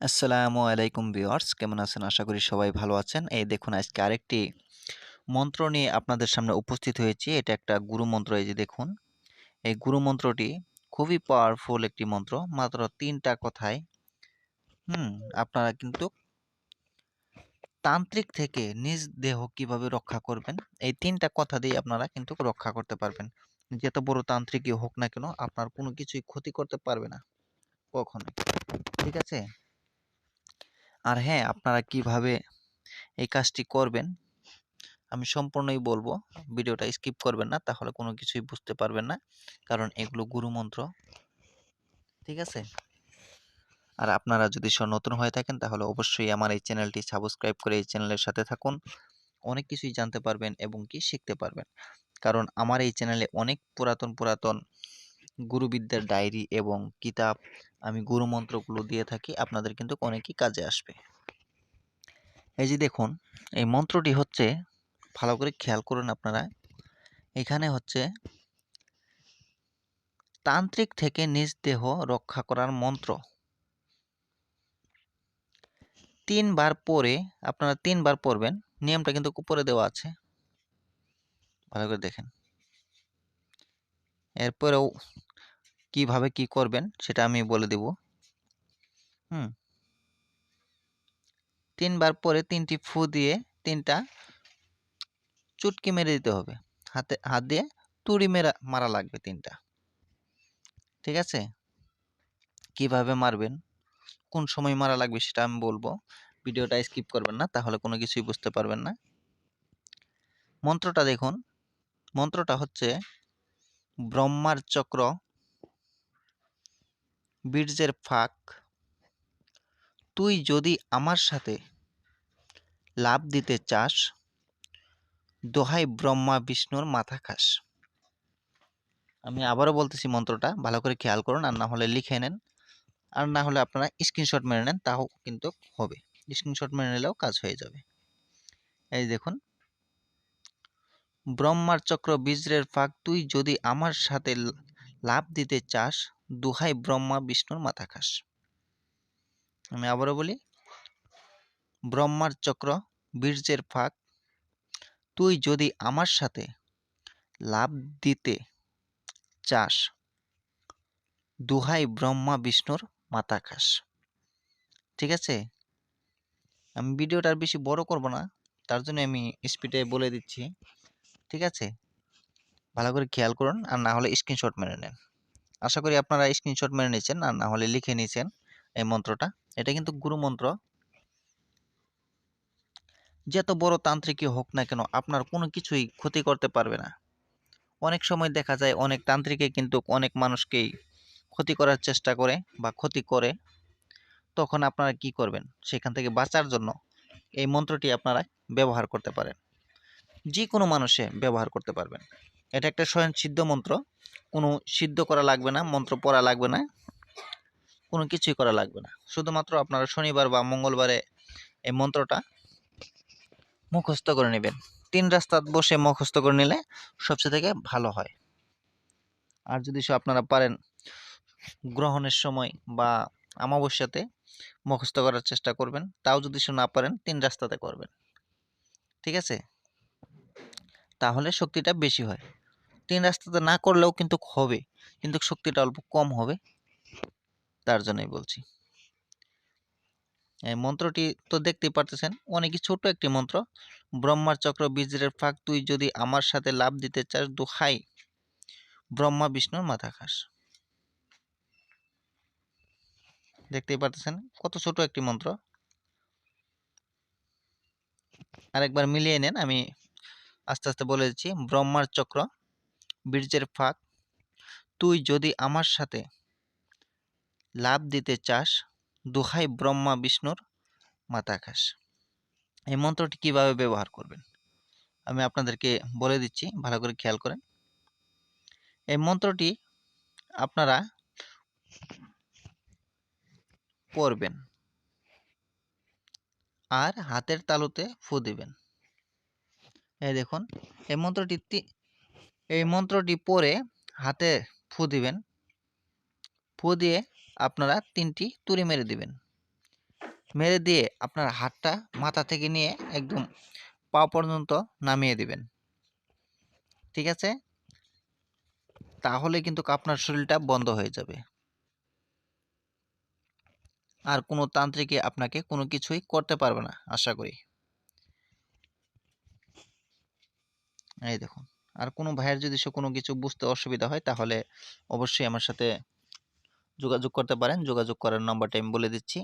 আসসালামু আলাইকুম ভিউয়ার্স, কেমন আছেন? আশা করি সবাই ভালো আছেন। এই দেখুন, আজকে আরেকটি মন্ত্র নিয়ে আপনাদের সামনে উপস্থিত হয়েছি। এটা একটা গুরু মন্ত্র, এই যে দেখুন। এই গুরু মন্ত্রটি খুবই পাওয়ারফুল একটি মন্ত্র। মাত্র তিনটা কথায়, হুম, আপনারা কিন্তু তান্ত্রিক থেকে নিজ দেহ কীভাবে রক্ষা করবেন, এই তিনটা কথা দিয়ে আপনারা কিন্তু রক্ষা করতে পারবেন। যত বড় তান্ত্রিকই হোক না কেন, আপনার কোনো কিছুই ক্ষতি করতে পারবে না, কখনোই। ঠিক আছে? আর হ্যাঁ আপনারা কীভাবে এই কাজটি করবেন, আমি সম্পূর্ণই বলব। ভিডিওটা স্কিপ করবেন না, তাহলে কোনো কিছুই বুঝতে পারবেন না, কারণ এগুলো গুরুমন্ত্র। ঠিক আছে? আর আপনারা যদি নতুন হয়ে থাকেন, তাহলে অবশ্যই আমার এই চ্যানেলটি সাবস্ক্রাইব করে এই চ্যানেলের সাথে থাকুন। অনেক কিছুই জানতে পারবেন এবং কি শিখতে পারবেন। কারণ আমার এই চ্যানেলে অনেক পুরাতন পুরাতন গুরুবিদ্যার ডায়েরি এবং কিতাব আমি গুরু মন্ত্রগুলো দিয়ে থাকি, আপনাদের কিন্তু অনেকই কাজে আসবে। এই যে দেখুন, এই মন্ত্রটি হচ্ছে, ভালো করে খেয়াল করুন আপনারা, এখানে হচ্ছে, তান্ত্রিক থেকে নিজ দেহ রক্ষা করার মন্ত্র। তিনবার পরে আপনারা তিনবার পড়বেন, নিয়মটা কিন্তু উপরে দেওয়া আছে। ভালো করে দেখেন। এরপরেও কীভাবে কি করবেন সেটা আমি বলে দেব। হুম। তিনবার পরে তিনটি ফু দিয়ে তিনটা চুটকি মেরে দিতে হবে। হাতে, হাত দিয়ে তুড়ি মেরা, মারা লাগবে তিনটা। ঠিক আছে? কীভাবে মারবেন? কোন সময় মারা লাগবে সেটা আমি বলব। ভিডিওটা স্কিপ করবেন না, তাহলে কোনো কিছুই বুঝতে পারবেন না। মন্ত্রটা দেখুন। মন্ত্রটা হচ্ছে ব্রহ্মার চক্র বীর্যের ফাঁক। তুই যদি আমার সাথে লাভ দিতে চাস, দোহাই ব্রহ্মা বিষ্ণুর মাথা খাস। আমি আবারও বলতেছি মন্ত্রটা, ভালো করে খেয়াল করুন, আর না হলে লিখে নেন। আর না হলে আপনারা স্ক্রিনশট মেরে নেন, তাও কিন্তু হবে। স্ক্রিনশট মেরে নিলেও কাজ হয়ে যাবে। এই দেখুন। ব্রহ্মার চক্র বীজরের ফাঁক, তুই যদি আমার সাথে লাভ দিতে চাস দুহাই ব্রহ্মা, বিষ্ণুর মাথা খাস আমি আবারও বলি, ব্রহ্মার চক্র, বীর্যের ফাঁক। তুই যদি আমার সাথে লাভ দিতে চাস, দুহাই ব্রহ্মা, বিষ্ণুর মাথা খাস ঠিক আছে? আমি ভিডিওটা আর বেশি বড় করব না, তার জন্য আমি স্পিডে বলে দিচ্ছি। ঠিক আছে? ভালো করে খেয়াল করুন, আর না হলে স্ক্রিনশট মেরে নেন। আশা করি আপনারা স্ক্রিনশট মেরে নিয়েছেন, আর না হলে লিখে নিয়েছেন এই মন্ত্রটা। এটা কিন্তু গুরু মন্ত্র। যত বড় তান্ত্রিকই হোক না কেন, আপনার কোনো কিছুই ক্ষতি করতে পারবে না। অনেক সময় দেখা যায় অনেক তান্ত্রিকে কিন্তু অনেক মানুষকেই ক্ষতি করার চেষ্টা করে বা ক্ষতি করে। তখন আপনারা কি করবেন? সেখান থেকে বাঁচার জন্য এই মন্ত্রটি আপনারা ব্যবহার করতে পারেন। যে কোনো মানুষে ব্যবহার করতে পারবেন। এটা একটা স্বয়ং সিদ্ধ মন্ত্র। কোনো সিদ্ধ করা লাগবে না, মন্ত্র পড়া লাগবে না, কোনো কিছুই করা লাগবে না। শুধুমাত্র আপনারা শনিবার বা মঙ্গলবারে এই মন্ত্রটা মুখস্থ করে নেবেন। তিন রাস্তাত বসে মুখস্থ করে নিলে সবচেয়ে থেকে ভালো হয়। আর যদি সে আপনারা পারেন গ্রহণের সময় বা অমাবস্যাতে মুখস্থ করার চেষ্টা করবেন, তাও যদি সে না পারেন তিন রাস্তাতে করবেন। ঠিক আছে? তাহলে শক্তিটা বেশি হয়। তিন রাস্তাতে না করলেও কিন্তু হবে। কিন্তু শক্তিটা অল্প কম হবে। তার জন্যই বলছি। এই মন্ত্রটি তো দেখতেই পারতেছেন, অনেকই ছোট একটি মন্ত্র। ব্রহ্মার চক্র বীজের ফাঁক তুই যদি আমার সাথে লাভ দিতে চাস, দোহাই। ব্রহ্মা, বিষ্ণুর মাথা খাস দেখতেই পারতেছেন, কত ছোট একটি মন্ত্র। আরেকবার মিলিয়ে নেন, আমি আস্তে আস্তে বলে দিচ্ছি। ব্রহ্মার চক্র বীর্যের ফাঁক তুই যদি আমার সাথে লাভ দিতে চাস, দোহাই ব্রহ্মা বিষ্ণুর মাথা খাস এই মন্ত্রটি কীভাবে ব্যবহার করবেন? আমি আপনাদেরকে বলে দিচ্ছি, ভালো করে খেয়াল করেন। এই মন্ত্রটি আপনারা পড়বেন আর হাতের তালুতে ফু দিবেন। এই দেখুন, এই মন্ত্রটি এই মন্ত্রটি পরে হাতে ফু দিবেন। ফু দিয়ে আপনারা তিনটি তুড়ি মেরে দিবেন। মেরে দিয়ে আপনার হাতটা মাথা থেকে নিয়ে একদম পা পর্যন্ত নামিয়ে দিবেন। ঠিক আছে? তাহলে কিন্তু আপনার শরীরটা বন্ধ হয়ে যাবে। আর কোনো তান্ত্রিকই আপনাকে কোনো কিছুই করতে পারবে না, আশা করি। এই দেখুন। আর কোনো ভাইয়ের যদি সে কোনো কিছু বুঝতে অসুবিধা হয়, তাহলে অবশ্যই আমার সাথে যোগাযোগ করতে পারেন। যোগাযোগ করার নাম্বারটা আমি বলে দিচ্ছি।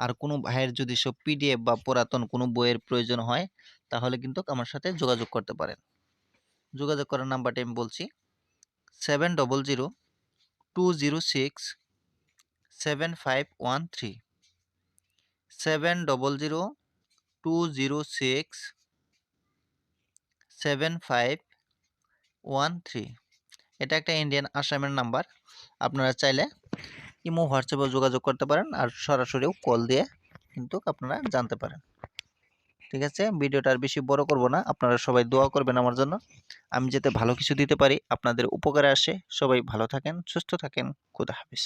আর কোনো ভাইয়ের যদি সব পিডিএফ বা পুরাতন কোনো বইয়ের প্রয়োজন হয়, তাহলে কিন্তু আমার সাথে যোগাযোগ করতে পারেন। যোগাযোগ করার নাম্বারটা আমি বলছি। Seven double zero two zero six seven five one three seven double zero two zero six seven five one three এটা একটা ইন্ডিয়ান আসামের নাম্বার আপনারা চাইলে ইমো হোয়াটসঅ্যাপেও যোগাযোগ করতে পারেন আর সরাসরিও কল দিয়ে কিন্তু আপনারা জানতে পারেন। ঠিক আছে? ভিডিওটা আর বেশি বড় করব না, আপনারা সবাই দোয়া করবেন আমার জন্য। আমি যাতে ভালো কিছু দিতে পারি, আপনাদের উপকারে আসে। সবাই ভালো থাকেন, সুস্থ থাকেন, খুদা হাফিজ।